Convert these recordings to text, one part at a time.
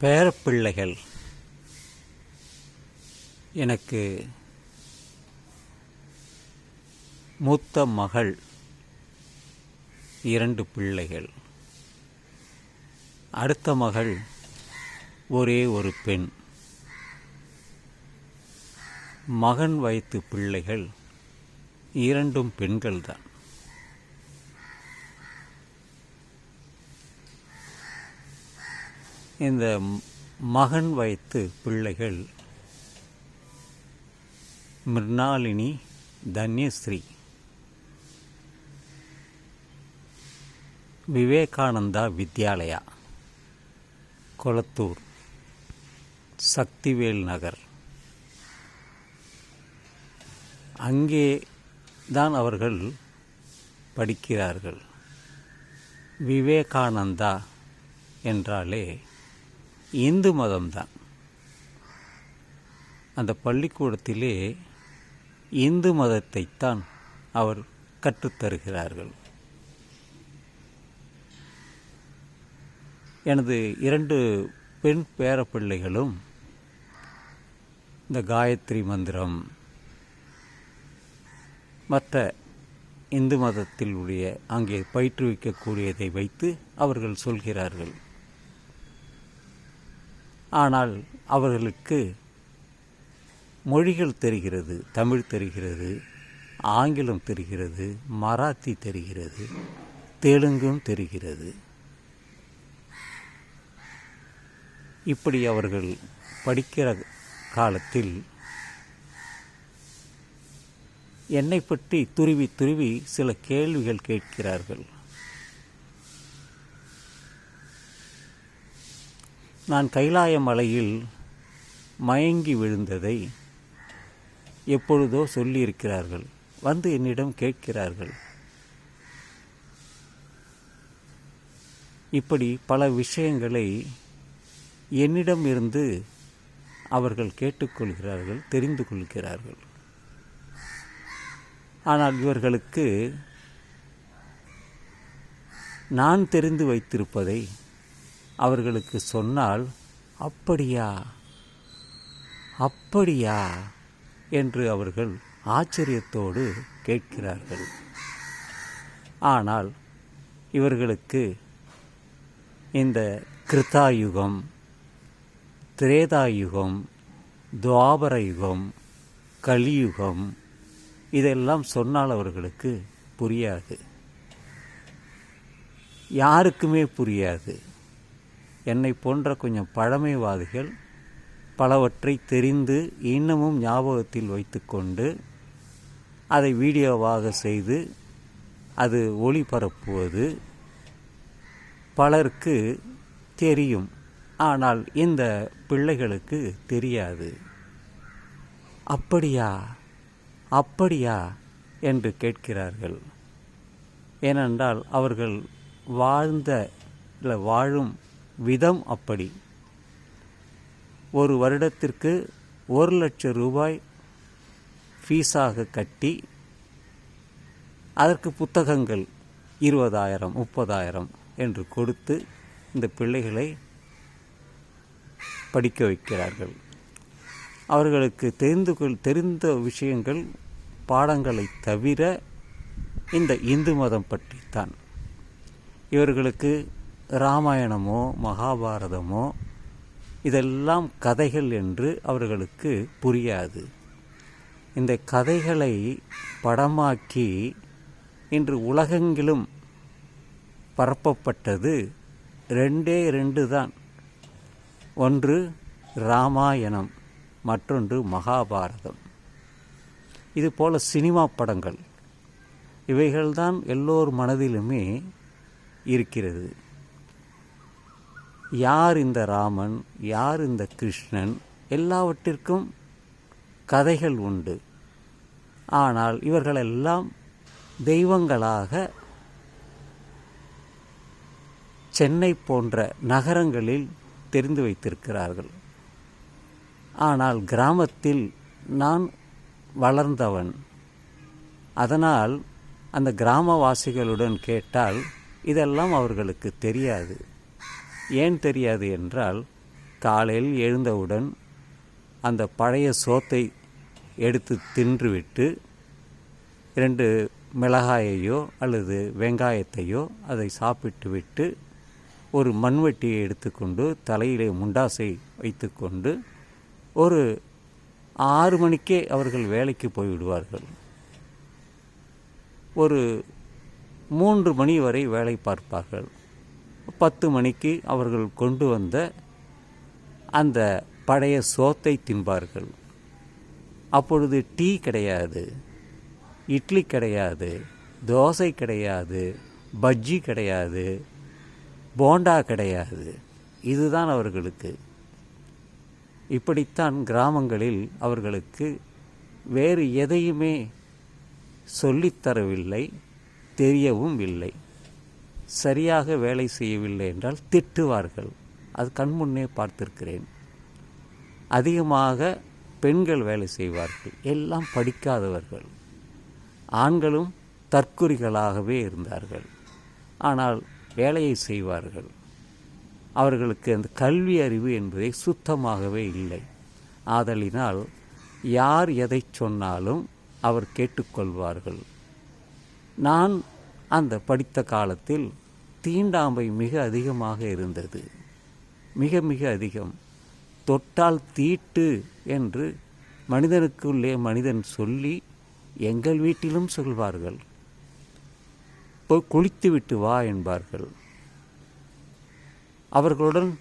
பேரப்பிள்ளைகள். எனக்கு மூத்த மகள் இரண்டு பிள்ளைகள். அடுத்த மகள் ஒரே ஒரு பெண். மகன் வயத்து பிள்ளைகள் இரண்டும் பெண்கள்தான். இந்த மகன் வயத்து பிள்ளைகள் மிர்னாலினி தன்யஸ்ரீ. விவேகானந்தா வித்யாலயா கொளத்தூர் சக்திவேல் நகர். அங்கே தான் அவர்கள் படிக்கிறார்கள். விவேகானந்தா என்றாலே இந்து மதம்தான். அந்த பள்ளிக்கூடத்திலே இந்து மதத்தைத்தான் அவர் கற்றுத்தருகிறார்கள் எனது இரண்டு பெண் பேரப்பிள்ளைகளும் இந்த காயத்ரி மந்திரம் மற்ற இந்து மதத்தில் உடைய அங்கே பயிற்றுவிக்கக்கூடியதை வைத்து அவர்கள் சொல்கிறார்கள். ஆனால் அவர்களுக்கு மொழிகள் தெரிகிறது தமிழ் தெரிகிறது ஆங்கிலம் தெரிகிறது மராத்தி தெரிகிறது தெலுங்கும் தெரிகிறது. இப்படி அவர்கள் படிக்கிற காலத்தில் என்னை பற்றி துருவி துருவி சில கேள்விகள் கேட்கிறார்கள். நான் கைலாய மலையில் மயங்கி விழுந்ததை எப்பொழுதோ சொல்லியிருக்கிறார்கள். வந்து என்னிடம் கேட்கிறார்கள். இப்படி பல விஷயங்களை என்னிடம் இருந்து அவர்கள் கேட்டுக்கொள்கிறார்கள் தெரிந்து கொள்கிறார்கள். ஆனால் இவர்களுக்கு நான் தெரிந்து வைத்திருப்பதை அவர்களுக்கு சொன்னால் அப்படியா? அப்படியா? என்று அவர்கள் ஆச்சரியத்தோடு கேட்கிறார்கள். ஆனால் இவர்களுக்கு இந்த கிருத்தாயுகம் திரேதாயுகம் துவாபர யுகம் கலியுகம் இதெல்லாம் சொன்னால் அவர்களுக்கு புரியாது. யாருக்குமே புரியாது. என்னை போன்ற கொஞ்சம் பழமைவாதிகள் பலவற்றை தெரிந்து இன்னமும் ஞாபகத்தில் வைத்துக்கொண்டு அதை வீடியோவாக செய்து அது ஒளிபரப்புவது பலருக்கு தெரியும். ஆனால் இந்த பிள்ளைகளுக்கு தெரியாது. அப்படியா அப்படியா? என்று கேட்கிறார்கள். ஏனென்றால் அவர்கள் வாழ்ந்த இல்லை வாழும் விதம் அப்படி. ஒரு வருடத்திற்கு ஒரு லட்சம் ரூபாய் ஃபீஸாக கட்டி அதற்கு புத்தகங்கள் இருபதாயிரம் முப்பதாயிரம் என்று கொடுத்து இந்த பிள்ளைகளை படிக்க வைக்கிறார்கள். அவர்களுக்கு தெரிந்து கொள் தெரிந்த விஷயங்கள் பாடங்களை தவிர இந்த இந்து மதம் பற்றித்தான். இவர்களுக்கு ராமாயணமோ மகாபாரதமோ இதெல்லாம் கதைகள் என்று அவர்களுக்கு புரியாது. இந்த கதைகளை படமாக்கி இன்று உலகெங்கிலும் பரப்பப்பட்டது ரெண்டே ரெண்டு தான். ஒன்று ராமாயணம் மற்றொன்று மகாபாரதம். இது போல சினிமா படங்கள். இவைகள்தான் எல்லோர் மனதிலுமே இருக்கிறது. யார் இந்த ராமன் யார் இந்த கிருஷ்ணன் எல்லாவற்றிற்கும் கதைகள் உண்டு. ஆனால் இவர்களெல்லாம் தெய்வங்களாக சென்னை போன்ற நகரங்களில் தெரிந்து வைத்திருக்கிறார்கள். ஆனால் கிராமத்தில் நான் வளர்ந்தவன். அதனால் அந்த கிராமவாசிகளுடன் கேட்டால் இதெல்லாம் அவர்களுக்கு தெரியாது. ஏன் தெரியாது என்றால் காலையில் எழுந்தவுடன் அந்த பழைய சோத்தை எடுத்து தின்றுவிட்டு இரண்டு மிளகாயையோ அல்லது வெங்காயத்தையோ அதை சாப்பிட்டுவிட்டு ஒரு மண்வெட்டியை எடுத்துக்கொண்டு தலையிலே முண்டாசை வைத்துக்கொண்டு ஒரு ஆறு மணிக்கே அவர்கள் வேலைக்கு போய்விடுவார்கள். ஒரு மூன்று மணி வரை வேலை பார்ப்பார்கள். பத்து மணிக்கு அவர்கள் கொண்டு வந்த அந்த பழைய சோத்தை தின்பார்கள். அப்பொழுது டீ கிடையாது இட்லி கிடையாது தோசை கிடையாது பஜ்ஜி கிடையாது போண்டா கிடையாது. இதுதான் அவர்களுக்கு. இப்படித்தான் கிராமங்களில் அவர்களுக்கு வேறு எதையுமே சொல்லித்தரவில்லை தெரியவும் இல்லை. சரியாக வேலை செய்யவில்லை என்றால் திட்டுவார்கள். அது கண்முன்னே பார்த்திருக்கிறேன். அதிகமாக பெண்கள் வேலை செய்வார்கள். எல்லாம் படிக்காதவர்கள். ஆண்களும் தற்குறிகளாகவே இருந்தார்கள். ஆனால் வேலையை செய்வார்கள். அவர்களுக்கு அந்த கல்வி அறிவு என்பதை சுத்தமாகவே இல்லை. ஆதலினால் யார் எதை சொன்னாலும் அவர் கேட்டுக்கொள்வார்கள். நான் அந்த படித்த காலத்தில் தீண்டாமை மிக அதிகமாக இருந்தது. மிக மிக அதிகம். தொட்டால் தீட்டு என்று மனிதனுக்குள்ளே மனிதன் சொல்லி எங்கள் வீட்டிலும் சொல்வார்கள். போய் குளித்துவிட்டு வா என்பார்கள். அவர்களுடன்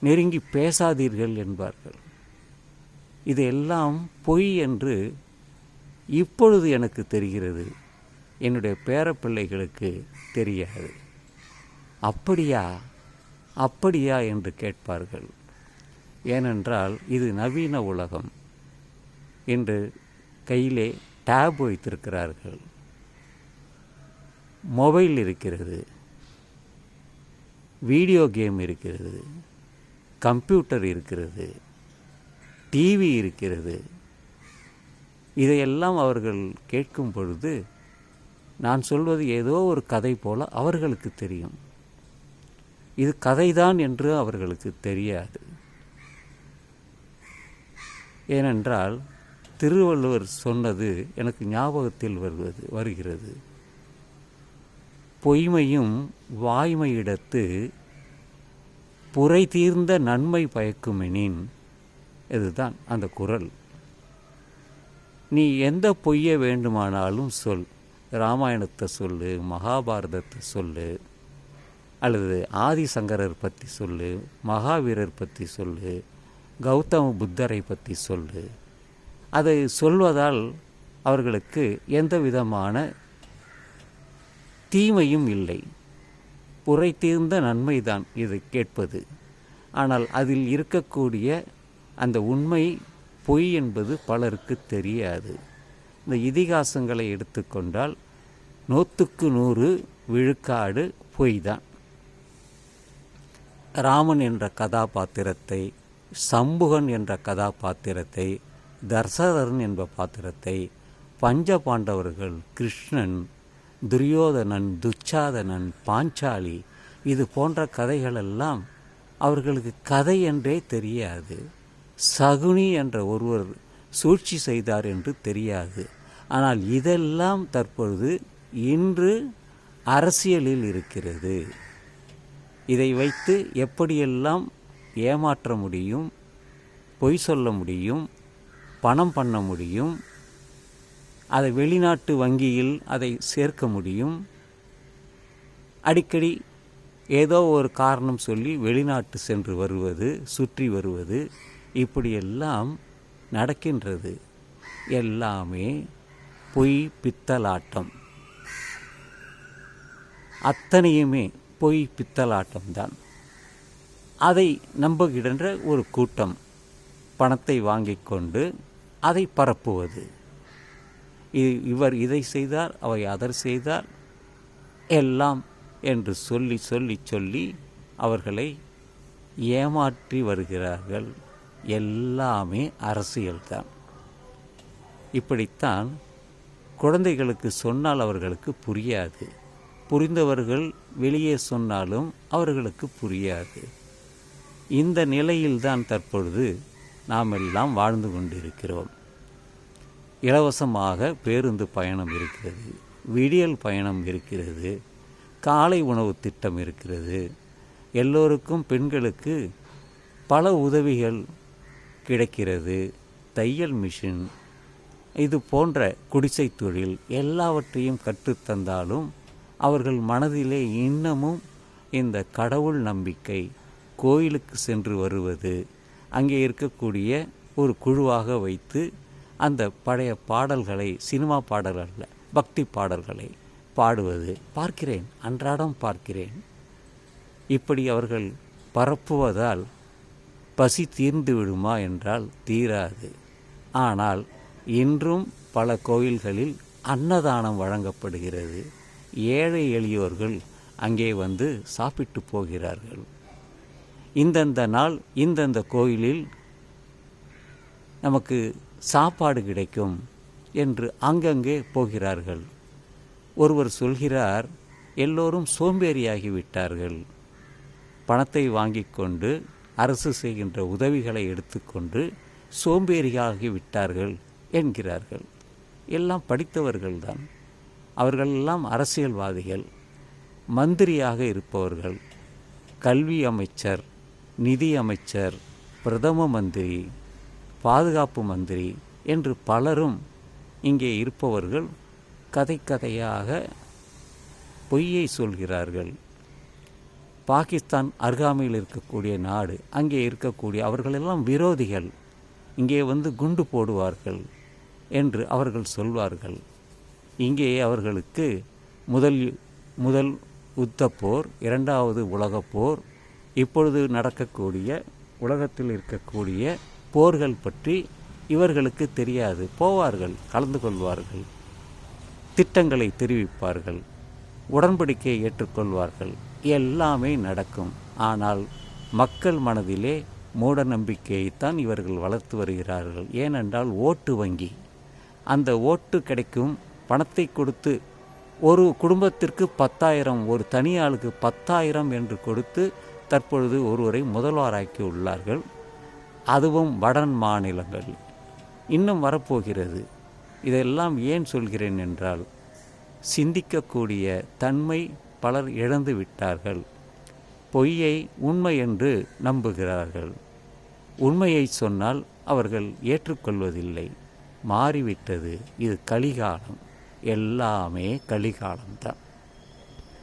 நெருங்கி பேசாதீர்கள் என்பார்கள். இதையெல்லாம் பொய் என்று இப்பொழுது எனக்கு தெரிகிறது. என்னுடைய பேரப்பிள்ளைகளுக்கு தெரியாது. அப்படியா? அப்படியா என்று கேட்பார்கள். ஏனென்றால் இது நவீன உலகம் என்று கையிலே டேப் வைத்திருக்கிறார்கள். மொபைல் இருக்கிறது. வீடியோ கேம் இருக்கிறது. கம்ப்யூட்டர் இருக்கிறது. டிவி இருக்கிறது. இதையெல்லாம் அவர்கள் கேட்கும் பொழுது நான் சொல்வது ஏதோ ஒரு கதை போல அவர்களுக்கு தெரியும். இது கதைதான் என்று அவர்களுக்கு தெரியாது. ஏனென்றால் திருவள்ளுவர் சொன்னது எனக்கு ஞாபகத்தில் வருவது வருகிறது. பொய்மையும் வாய்மையிடத்து புரை தீர்ந்த நன்மை பயக்குமெனின் இதுதான் அந்த குரல். நீ எந்த பொய்ய வேண்டுமானாலும் சொல். ராமாயணத்தை சொல்லு மகாபாரதத்தை சொல்லு அல்லது ஆதிசங்கரர் பற்றி சொல்லு மகாவீரர் பற்றி சொல்லு கௌதம புத்தரை பற்றி சொல்லு. அதை சொல்வதால் அவர்களுக்கு எந்த விதமான தீமையும் இல்லை. புரை தீர்ந்த நன்மைதான் இது கேட்பது. ஆனால் அதில் இருக்கக்கூடிய அந்த உண்மை பொய் என்பது பலருக்கு தெரியாது. இந்த இதிகாசங்களை எடுத்துக்கொண்டால் நூற்றுக்கு நூறு விழுக்காடு பொய் தான் ராமன் என்ற கதாபாத்திரத்தை சம்புகன் என்ற கதாபாத்திரத்தை தர்சரன் என்ற பாத்திரத்தை பஞ்ச பாண்டவர்கள் கிருஷ்ணன் துரியோதனன் துச்சாதனன் பாஞ்சாலி இது போன்ற கதைகளெல்லாம் அவர்களுக்கு கதை என்றே தெரியாது. சகுனி என்ற ஒருவர் சூழ்ச்சி செய்தார் என்று தெரியாது. ஆனால் இதெல்லாம் தற்பொழுது இன்று அரசியலில் இருக்கிறது. இதை வைத்து எப்படியெல்லாம் ஏமாற்ற முடியும் பொய் சொல்ல முடியும் பணம் பண்ண முடியும் அதை வெளிநாட்டு வங்கியில் அதை சேர்க்க முடியும் அடிக்கடி ஏதோ ஒரு காரணம் சொல்லி வெளிநாட்டு சென்று வருவது சுற்றி வருவது இப்படியெல்லாம் நடக்கின்றது. எல்லாமே பொய் பித்தலாட்டம். அத்தனையுமே பொய் பித்தலாட்டம்தான். அதை நம்புகின்ற ஒரு கூட்டம் பணத்தை வாங்கிக் கொண்டு அதை பரப்புவது. இ- இவர் இதை செய்தார் அவை அதர் செய்தார். எல்லாம் என்று சொல்லி சொல்லி சொல்லி அவர்களை ஏமாற்றி வருகிறார்கள். எல்லாமே அரசியல்தான் இப்படித்தான் குழந்தைகளுக்கு சொன்னால் அவர்களுக்கு புரியாது. புரிந்தவர்கள் வெளியே சொன்னாலும் அவர்களுக்கு புரியாது. இந்த நிலையில்தான் தற்பொழுது நாம் எல்லாம் வாழ்ந்து கொண்டிருக்கிறோம். இலவசமாக பேருந்து பயணம் இருக்கிறது விடியல் பயணம் இருக்கிறது காலை உணவு திட்டம் இருக்கிறது. எல்லோருக்கும் பெண்களுக்கு பல உதவிகள் கிடைக்கிறது தையல் மிஷின் இது போன்ற குடிசை தொழில் எல்லாவற்றையும் கற்றுத்தந்தாலும் அவர்கள் மனதிலே இன்னமும் இந்த கடவுள் நம்பிக்கை கோயிலுக்கு சென்று வருவது அங்கே இருக்கக்கூடிய ஒரு குழுவாக வைத்து அந்த பழைய பாடல்களை சினிமா பாடல்கள் பக்தி பாடல்களை பாடுவது. பார்க்கிறேன் அன்றாடம் பார்க்கிறேன். இப்படி அவர்கள் பரப்புவதால் பசி தீர்ந்து விடுமா என்றால் தீராது. ஆனால் இன்றும் பல கோயில்களில் அன்னதானம் வழங்கப்படுகிறது. ஏழை எளியோர்கள் அங்கே வந்து சாப்பிட்டு போகிறார்கள். இந்தந்த நாள் இந்தந்த கோயிலில் நமக்கு சாப்பாடு கிடைக்கும் என்று அங்கங்கே போகிறார்கள். ஒருவர் சொல்கிறார் எல்லோரும் சோம்பேறியாகி விட்டார்கள். பணத்தை வாங்கி கொண்டு அரசு செய்கின்ற உதவிகளை எடுத்துக்கொண்டு சோம்பேறியாகி விட்டார்கள் என்கிறார்கள். எல்லாம் படித்தவர்கள்தான். அவர்களெல்லாம் அரசியல்வாதிகள் மந்திரியாக இருப்பவர்கள். கல்வி அமைச்சர் நிதி அமைச்சர் பிரதம மந்திரி பாதுகாப்பு மந்திரி என்று பலரும் இங்கே இருப்பவர்கள் கதை கதையாக பொய்யை சொல்கிறார்கள். பாகிஸ்தான் அருகாமையில் இருக்கக்கூடிய நாடு அங்கே இருக்கக்கூடிய அவர்களெல்லாம் விரோதிகள். இங்கே வந்து குண்டு போடுவார்கள் என்று அவர்கள் சொல்வார்கள். இங்கே அவர்களுக்கு முதல் முதல் உத்தப்போர் இரண்டாவது உலகப் போர் இப்பொழுது நடக்கக்கூடிய உலகத்தில் இருக்கக்கூடிய போர்கள் பற்றி இவர்களுக்கு தெரியாது. போவார்கள் கலந்து கொள்வார்கள் திட்டங்களை தெரிவிப்பார்கள் உடன்படிக்கையை ஏற்றுக்கொள்வார்கள். எல்லாமே நடக்கும். ஆனால் மக்கள் மனதிலே மூட நம்பிக்கையைத்தான் இவர்கள் வளர்த்து வருகிறார்கள். ஏனென்றால் ஓட்டு வங்கி. அந்த ஓட்டு கிடைக்கும் பணத்தை கொடுத்து ஒரு குடும்பத்திற்கு பத்தாயிரம் ஒரு தனியாளுக்கு பத்தாயிரம் என்று கொடுத்து தற்பொழுது ஒருவரை முதல்வராக்கி உள்ளார்கள். அதுவும் வடன் மாநிலங்கள். இன்னும் வரப்போகிறது. இதெல்லாம் ஏன் சொல்கிறேன் என்றால் சிந்திக்கக்கூடிய தன்மை பலர் இழந்து விட்டார்கள். பொய்யை உண்மை என்று நம்புகிறார்கள். உண்மையை சொன்னால் அவர்கள் ஏற்றுக்கொள்வதில்லை. மாறிவிட்டது. இது கலிகாலம். எல்லாமே கலிகாலம்தான்.